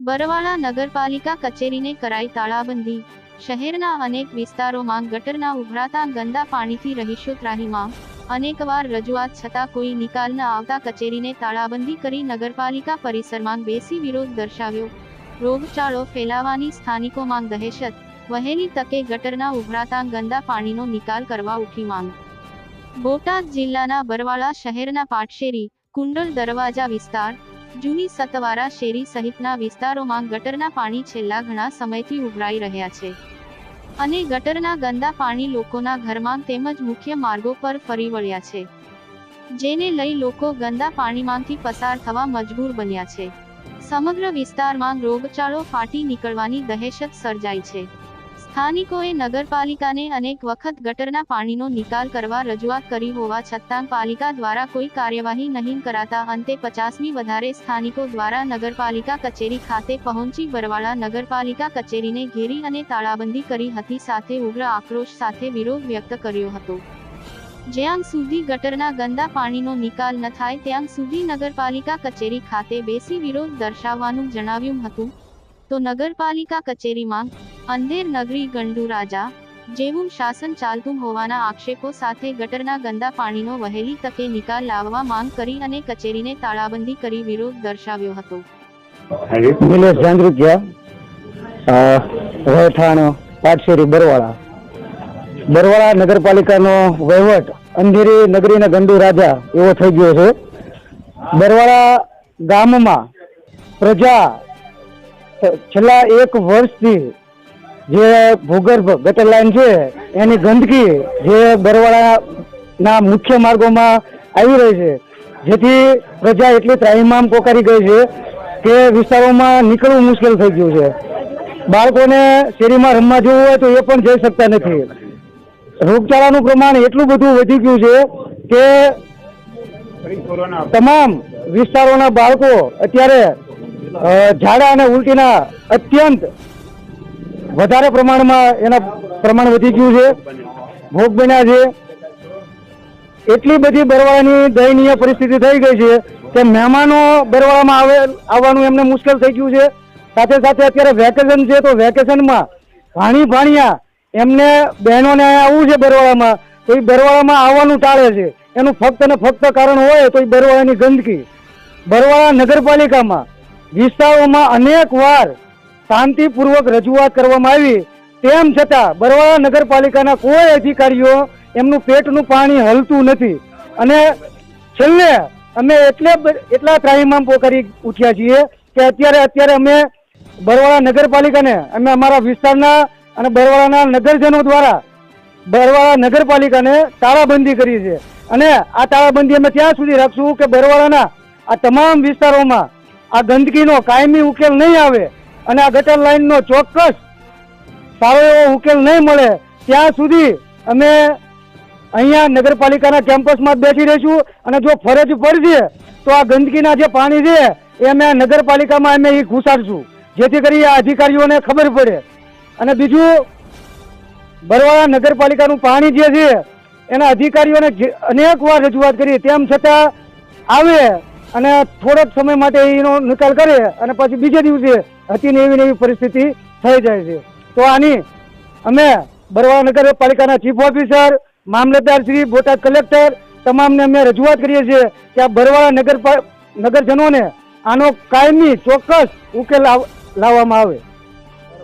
બરવાળા નગરપાલિકા કચેરીને કરાઈ તાળાબંધી. શહેરના અનેક વિસ્તારોમાં ગટરના ઉભરાતા ગંદા પાણીથી રહીશો ત્રાહીમાં અનેકવાર રજૂઆત છતાં કોઈ નિકાલ ન આવતા કચેરીને તાળાબંધી કરી નગરપાલિકા પરિસરમાં બેસી વિરોધ દર્શાવ્યો. રોગચાળો ફેલાવાની સ્થાનિકોમાં દહેશત, વહેલી તકે ગટરના ઉભરાતા ગંદા પાણીનો નિકાલ કરવા ઉઠી માંગ. બોટાદ જિલ્લાના બરવાળા શહેરના પાટશેરી, કુંડલ દરવાજા વિસ્તાર જૂની સતવારા શેરી સહિતના વિસ્તારોમાં ગટરના પાણી છેલ્લા ઘણા સમયથી ઉભરાઈ રહ્યા છે. અને ગટરના ગંદા પાણી લોકોના ઘરમાં તેમજ મુખ્ય માર્ગો પર ફરી વળ્યા છે. જેને લઈ લોકો ગંદા પાણીમાંથી પસાર થવા મજબૂર બન્યા છે. સમગ્ર વિસ્તારમાં રોગચાળો ફાટી નીકળવાની દહેશત સર્જાઈ છે. સ્થાનિકોએ નગરપાલિકાને અનેક વખત ગટરના પાણીનો નિકાલ કરવા રજૂઆત કરી હોવા છતાં પાલિકા દ્વારા કોઈ કાર્યવાહી નહીં કરાતા અંતે પચાસમી વધારે સ્થાનિકો દ્વારા નગરપાલિકા કચેરી ખાતે પહોંચી બરવાળા નગરપાલિકા કચેરીને ઘેરી અને તાળાબંધી કરી હતી સાથે ઉગ્ર આક્રોશ સાથે વિરોધ વ્યક્ત કર્યો હતો. જ્યાં સુધી ગટરના ગંદા પાણીનો નિકાલ ન થાય ત્યાં સુધી નગરપાલિકા કચેરી ખાતે બેસી વિરોધ દર્શાવવાનું જણાવ્યું હતું. તો નગરપાલિકા કચેરીમાં અંધેર નગરી ગંડુ રાજા જેવું શાસન ચાલતું હોવાના આક્ષેપો સાથે ગટરના ગંદા પાણીનો વહેલી તકે નિકાલ લાવવા માંગ કરી અને કચેરીને તાળાબંધી કરી વિરોધ દર્શાવ્યો હતો. નિલેશ જાંદ્રુકિયા રહેઠાણ પાટશેરી બરવાળા. બરવાળા નગરપાલિકાનો વહીવટ અંધેરી નગરીના ગંડુ રાજા એવો થઈ ગયો છે. બરવાળા ગામમાં પ્રજા છેલ્લા એક વર્ષથી જે ભૂગર્ભ ગટર લાઈન છે એની ગંદકી જે બરવાળાના મુખ્ય માર્ગોમાં આવી રહી છે જેથી પ્રજા એટલી ત્રાહિમામ પોકારી ગઈ છે કે વિસ્તારોમાં નીકળવું મુશ્કેલ થઈ ગયું છે. બાળકોને શેરીમાં રમવા જવું હોય તો એ પણ જઈ શકતા નથી. રોગચાળાનું પ્રમાણ એટલું બધું વધી ગયું છે કે તમામ વિસ્તારોના બાળકો અત્યારે ઝાડા અને ઉલટીના અત્યંત વધારે પ્રમાણમાં એના પ્રમાણ વધી ગયું છે. ભોગ બન્યા છે. એટલી બધી બરવાળાની દયનીય પરિસ્થિતિ થઈ ગઈ છે કે મહેમાનો બરવાળામાં આવે, આવવાનું એમને મુશ્કેલ થઈ ગયું છે. સાથે સાથે અત્યારે વેકેશન છે તો વેકેશનમાં ભાણી ભાણિયા એમને બહેનોને આવવું છે બરવાળામાં તો એ બરવાળામાં આવવાનું ટાળે છે. એનું ફક્ત ને ફક્ત કારણ હોય તો એ બરવાળાની ગંદકી. બરવાળા નગરપાલિકામાં વિસ્તારોમાં અનેક વાર શાંતિપૂર્વક રજૂઆત કરવામાં આવી. તેમ છતાં બરવાળા નગરપાલિકાના કોઈ અધિકારીઓ એમનું પેટનું પાણી હલતું નથી. અને છેલ્લે અમે એટલે એટલા ત્રાહીમામ પોકારી ઉઠ્યા છીએ કે અત્યારે અત્યારે અમે બરવાળા નગરપાલિકાને, અમે અમારા વિસ્તારના અને બરવાળાના નગરજનો દ્વારા બરવાળા નગરપાલિકાને તાળાબંધી કરી છે. અને આ તાળાબંધી અમે ત્યાં સુધી રાખશું કે બરવાળાના આ તમામ વિસ્તારોમાં આ ગંદકીનો કાયમી ઉકેલ નહીં આવે અને આ ગટર લાઈનનો ચોક્કસ સારો એવો ઉકેલ નહીં મળે, ત્યાં સુધી અમે અહીંયા નગરપાલિકાના કેમ્પસમાં બેસી રહીશું અને જો ફરજ પડશે તો આ ગંદકીના જે પાણી છે, એ અમે નગરપાલિકામાં અમે એ ઘુસાડશું. જેથી કરી આ અધિકારીઓને ખબર પડે. અને બીજું, બરવાળા નગરપાલિકાનું પાણી જે છે, એના અધિકારીઓને અનેક વાર રજૂઆત કરી, તેમ છતાં આવે અને થોડોક સમય માટે એનો નિકાલ કરે અને પછી બીજે દિવસે હતી ને એવી એવી પરિસ્થિતિ થઈ જાય છે. તો આની અમે બરવા નગરપાલિકાના ચીફ ઓફિસર, મામલતદાર શ્રી, બોટાદ કલેક્ટર તમામને અમે રજૂઆત કરીએ છીએ કે આ બરવાળા નગર નગરજનોને આનો કાયમી ચોક્કસ ઉકેલ લાવવામાં આવે.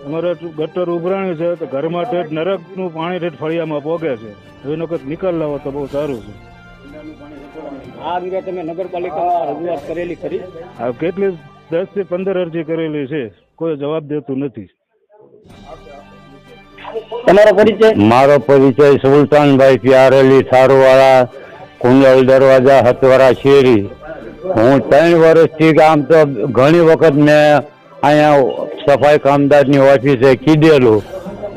અમારે ગટર ઉભરાણી છે તો ઘરમાં ઠેઠ નરકનું પાણી ઠેઠ ફળિયામાં પોગે છે. એનો કંઈક નિકાલ લાવો તો બહુ સારું છે. આ અંગે તમે નગરપાલિકામાં રજૂઆત કરેલી ખરી? આ કેટલી દસથી પંદર અરજી કરેલી છે કોઈ જવાબ દેતું નથી. તમારો પરિચય? મારો પરિચય સુલતાનભાઈ પ્યારેલી થારવાળા કુંડલ દરવાજા હતવારા શેરી. હું ત્રણ વર્ષથી આમ તો ઘણી વખત મેં અહીંયા સફાઈ કામદારની ઓફિસે કીધેલું.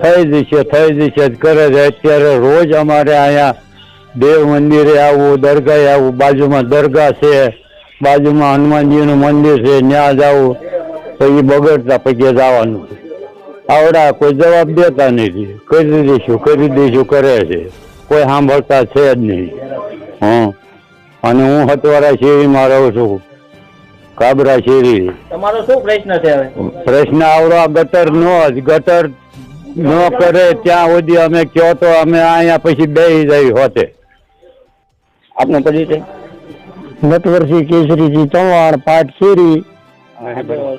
થઈ જશે થઈ જશે જ કરે છે. અત્યારે રોજ અમારે અહીંયા દેવ મંદિરે આવવું દરગાહે આવવું બાજુમાં દરગાહ છે બાજુમાં હનુમાનજીનું મંદિર છે ત્યાં જવું તો એ બગડતા પછી જવાનું. આવડા કોઈ જવાબ દેતા નથી. કરી દઈશું કરી દઈશું કરે છે. કોઈ સાંભળતા છે જ નહીં. હં. અને હું હતવારા શેરીમાં રહું છું. કાબરા શેરી. તમારો શું પ્રશ્ન છે હવે? પ્રશ્ન આવડો ગટર નો જ ગટર ન કરે ત્યાં સુધી અમે કયો તો અમે અહીંયા પછી બે જઈ હોતે. આપનો પરિચય નટવરસિંહ કેસરીજી ચવાણ પાટ શેરી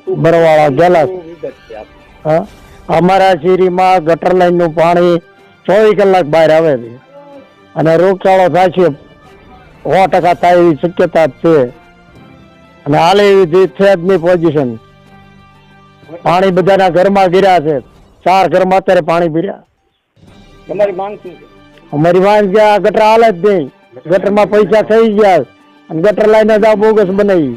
બરવાળા ગેલાસ. હા? અમારા શેરીમાં ગટર લાઈનનું પાણી ચોવીસ કલાક બહાર આવે છે. અને રોગચાળો થાય છે. સો ટકા થાય એવી શક્યતા છે. અને હાલે એવી છે જ નહીં પોઝિશન પાણી બધાના ઘરમાં ગીર્યા છે. ચાર ઘરમાં અત્યારે પાણી પીર્યા તમારી માંગ શું છે? અમારી માંગ કે આ ગટર હાલે જ નહીં. ગટરમાં પૈસા થઈ ગયા અને ગટર લાઈને જ આ બોગસ બનાવી.